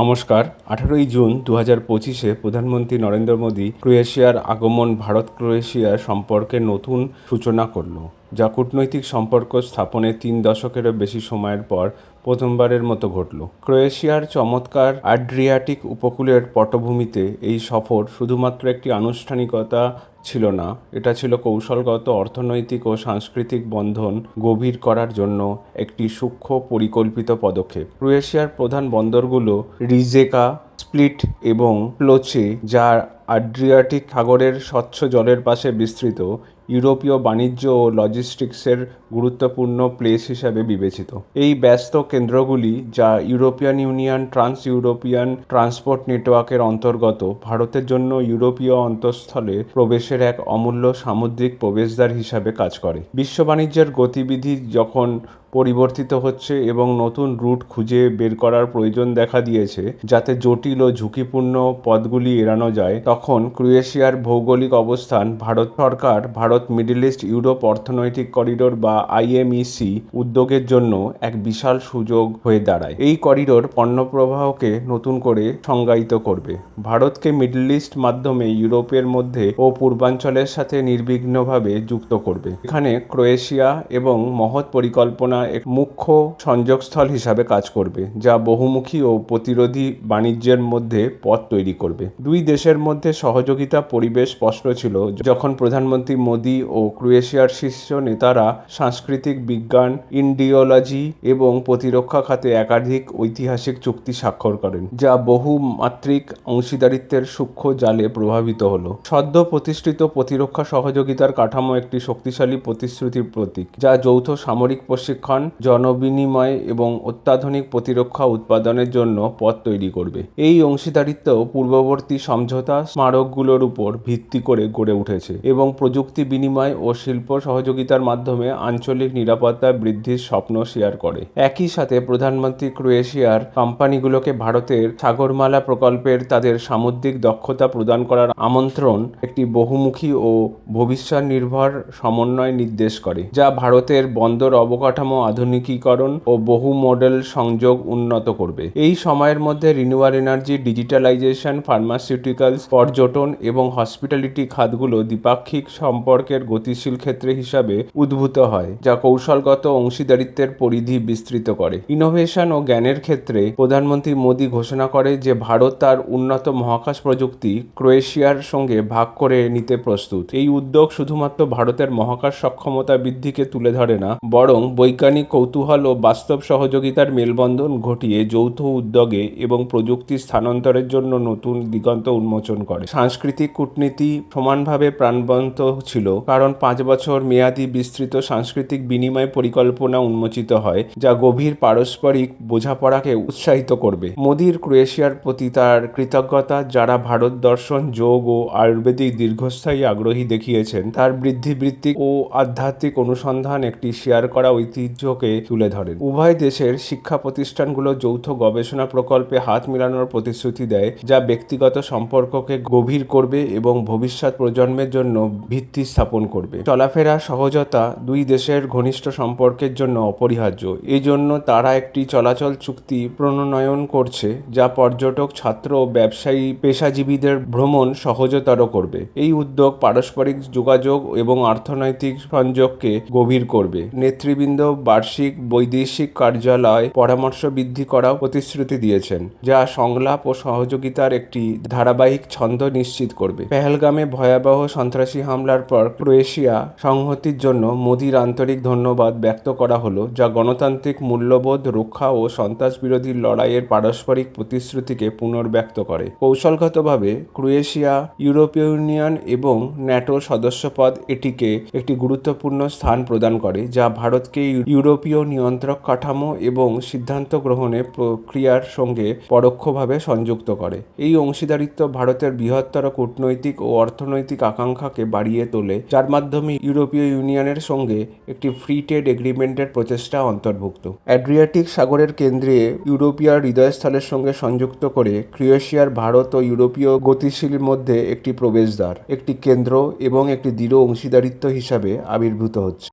নমস্কার। আঠারোই জুন দু হাজার পঁচিশে প্রধানমন্ত্রী নরেন্দ্র মোদী ক্রোয়েশিয়ার আগমন ভারত ক্রোয়েশিয়া সম্পর্কে নতুন সূচনা করল, যা কূটনৈতিক সম্পর্ক স্থাপনে তিন দশকেরও বেশি সময়ের পর প্রথমবারের মতো ঘটল। ক্রোয়েশিয়ার চমৎকার আড্রিয়াটিক উপকূলের পটভূমিতে এই সফর শুধুমাত্র একটি আনুষ্ঠানিকতা ছিল না, এটা ছিল কৌশলগত, অর্থনৈতিক ও সাংস্কৃতিক বন্ধন গভীর করার জন্য একটি সূক্ষ্ম পরিকল্পিত পদক্ষেপ। ক্রোয়েশিয়ার প্রধান বন্দরগুলো রিজেকা, স্প্লিট এবং প্লোচে যা আড্রিয়াটিক সাগরের স্বচ্ছ জলের পাশে বিস্তৃত ইউরোপীয় বাণিজ্য ও লজিস্টিক্সের গুরুত্বপূর্ণ প্লেস হিসাবে বিবেচিত। এই ব্যস্ত কেন্দ্রগুলি, যা European Union trans European transport নেটওয়ার্কের অন্তর্গত, ভারতের জন্য ইউরোপীয় অন্তঃস্থলে প্রবেশের এক অমূল্য সামুদ্রিক প্রবেশদ্বার হিসাবে কাজ করে। বিশ্ব বাণিজ্যের গতিবিধি যখন পরিবর্তিত হচ্ছে এবং নতুন রুট খুঁজে বের করার প্রয়োজন দেখা দিয়েছে, যাতে জটিল ও ঝুঁকিপূর্ণ পথগুলি এড়ানো যায় তখন ক্রোয়েশিয়ার ভৌগোলিক অবস্থান, ভারত সরকার, ভারত মিডল ইস্ট, ইউরোপ অর্থনৈতিক করিডোর বা আইএমইসি উদ্যোগের জন্য এক বিশাল সুযোগ হয়ে দাঁড়ায়। এই করিডোর পণ্য প্রবাহকে নতুন করে সংজ্ঞায়িত করবে। ভারতকে মিডল ইস্ট মাধ্যমে ইউরোপের মধ্যে ও পূর্বাঞ্চলের সাথে নির্বিঘ্নভাবে যুক্ত করবে। এখানে ক্রোয়েশিয়া এবং মহৎ পরিকল্পনা এক মুখ্য সংযোগস্থল হিসাবে কাজ করবে, যা বহুমুখী ও প্রতিরোধী বাণিজ্যের মধ্যে পথ তৈরি করবে। দুই দেশের মধ্যে সহযোগিতা পরিবেশ স্পষ্ট ছিল। যখন প্রধানমন্ত্রী মোদী ও ক্রোয়েশিয়ার শীর্ষ নেতারা সাংস্কৃতিক বিজ্ঞান, ইন্ডিওলজি এবং প্রতিরক্ষা খাতে একাধিক ঐতিহাসিক চুক্তি স্বাক্ষর করেন, যা বহুমাত্রিক অংশীদারিত্বের সূক্ষ্ম জালে প্রভাবিত হল। সদ্য প্রতিষ্ঠিত প্রতিরক্ষা সহযোগিতার কাঠামো একটি শক্তিশালী প্রতিশ্রুতির প্রতীক, যা যৌথ সামরিক প্রশিক্ষণ, জনবিনিময় এবং অত্যাধুনিক প্রতিরক্ষা উৎপাদনের জন্য পথ তৈরি করবে। এই অংশীদারিত্ব পূর্ববর্তী সমঝোতা স্মারকগুলোর উপর ভিত্তি করে গড়ে উঠেছে এবং প্রযুক্তি বিনিময় ও শিল্প সহযোগিতার মাধ্যমে আঞ্চলিক নিরাপত্তা বৃদ্ধির স্বপ্ন শেয়ার করে। একই সাথে প্রধানমন্ত্রী ক্রোয়েশিয়ার কোম্পানিগুলোকে ভারতের সাগরমালা প্রকল্পের তাদের সামুদ্রিক দক্ষতা প্রদান করার আমন্ত্রণ একটি বহুমুখী ও ভবিষ্যৎ নির্ভর সমন্বয় নির্দেশ করে, যা ভারতের বন্দর অবকাঠামো আধুনিকীকরণ ও বহু মডেল সংযোগ উন্নত করবে। এই সময়ের মধ্যে রিনিউয়াল এনার্জি ডিজিটালাইজেশন ফার্মাসিউটিক্যালস পর্যটন এবং হসপিটালিটি খাতগুলো দ্বিপাক্ষিক সম্পর্কের গতিশীল ক্ষেত্রে হিসাবে উদ্ভূত হয়, যা কৌশলগত অংশীদারিত্বের পরিধি বিস্তৃত করে। ইনোভেশন ও জ্ঞানের ক্ষেত্রে প্রধানমন্ত্রী মোদী ঘোষণা করে যে ভারত তার উন্নত মহাকাশ প্রযুক্তি ক্রোয়েশিয়ার সঙ্গে ভাগ করে নিতে প্রস্তুত। এই উদ্যোগ শুধুমাত্র ভারতের মহাকাশ সক্ষমতা বৃদ্ধিকে তুলে ধরে না, বরং বৈজ্ঞানিক কৌতূহল ও বাস্তব সহযোগিতার মেলবন্ধন ঘটিয়ে যৌথ উদ্যোগে এবং প্রযুক্তি স্থানান্তরের জন্য নতুন দিগন্ত উন্মোচন করে। সাংস্কৃতিক কূটনীতি সমানভাবে প্রাণবন্ত ছিল কারণ পাঁচ বছর মেয়াদী বিস্তৃত সাংস্কৃতিক বিনিময় পরিকল্পনা উন্মোচিত হয়, যা গভীর পারস্পরিক বোঝাপড়াকে উৎসাহিত করবে। মোদির ক্রোয়েশিয়ার প্রতি তার কৃতজ্ঞতা, যারা ভারত দর্শন, যোগ ও আয়ুর্বেদিক দীর্ঘস্থায়ী আগ্রহী দেখিয়েছেন, তার বৃদ্ধিবৃত্তিক ও আধ্যাত্মিক অনুসন্ধান একটি শেয়ার করা ঐতিহ্যকে তুলে ধরেন। উভয় দেশের শিক্ষা প্রতিষ্ঠানগুলো যৌথ গবেষণা প্রকল্পে হাত মিলানোর প্রতিশ্রুতি দেয়, যা ব্যক্তিগত সম্পর্ককে গভীর করবে এবং ভবিষ্যৎ প্রজন্মের জন্য ভিত্তি স্থাপন করবে। চলাফেরা সহজতা দুই দেশের ঘনিষ্ঠ সম্পর্কের জন্য অপরিহার্য। এই জন্য তারা একটি চলাচল চুক্তি প্রণয়ন করছে, যা পর্যটক, ছাত্র ও ব্যবসায়ী পেশাজীবীদের ভ্রমণ সহজতর করবে। এই উদ্যোগ পারস্পরিক যোগাযোগ এবং অর্থনৈতিক সংযোগকে গভীর করবে। নেতৃবৃন্দ বার্ষিক বৈদেশিক কার্যালয় পরামর্শ বৃদ্ধি করাও প্রতিশ্রুতি দিয়েছেন, যা সংলাপ ও সহযোগিতার একটি ধারাবাহিক ছন্দ। নিশ্চিত করবে। পেহেলগামে ভয়াবহ সন্ত্রাসী হামলার পর ক্রোয়েশিয়া সংহতির জন্য মোদির আন্তরিক ধন্যবাদ ব্যক্ত করা হলো, যা গণতান্ত্রিক মূল্যবোধ, রক্ষা ও সন্ত্রাস বিরোধী লড়াইয়ের পারস্পরিক প্রতিশ্রুতিকে পুনর্ব্যক্ত করে। কৌশলগতভাবে, ক্রোয়েশিয়া, ইউরোপীয় ইউনিয়ন এবং ন্যাটো সদস্যপদ এটিকে একটি গুরুত্বপূর্ণ স্থান প্রদান করে, যা ভারতকে ইউরোপীয় নিয়ন্ত্রক কাঠামো এবং সিদ্ধান্ত গ্রহণের প্রক্রিয়ার সঙ্গে পরোক্ষভাবে সংযুক্ত করে। এই অংশীদারিত্ব ভারতের বৃহত্তর কূটনৈতিক ও অর্থনৈতিক আকাঙ্ক্ষাকে বাড়িয়ে তোলে, যার মাধ্যমে ইউরোপীয় ইউনিয়নের সঙ্গে একটি ফ্রি ট্রেড এগ্রিমেন্টের প্রচেষ্টা অন্তর্ভুক্ত। অ্যাড্রিয়াটিক সাগরের কেন্দ্রে ইউরোপিয়ার হৃদয়স্থলের সঙ্গে সংযুক্ত করে ক্রোয়েশিয়ার ভারত ও ইউরোপীয় গতিশীল মধ্যে একটি প্রবেশদ্বার, একটি কেন্দ্র এবং একটি দৃঢ় অংশীদারিত্ব হিসাবে আবির্ভূত হচ্ছে।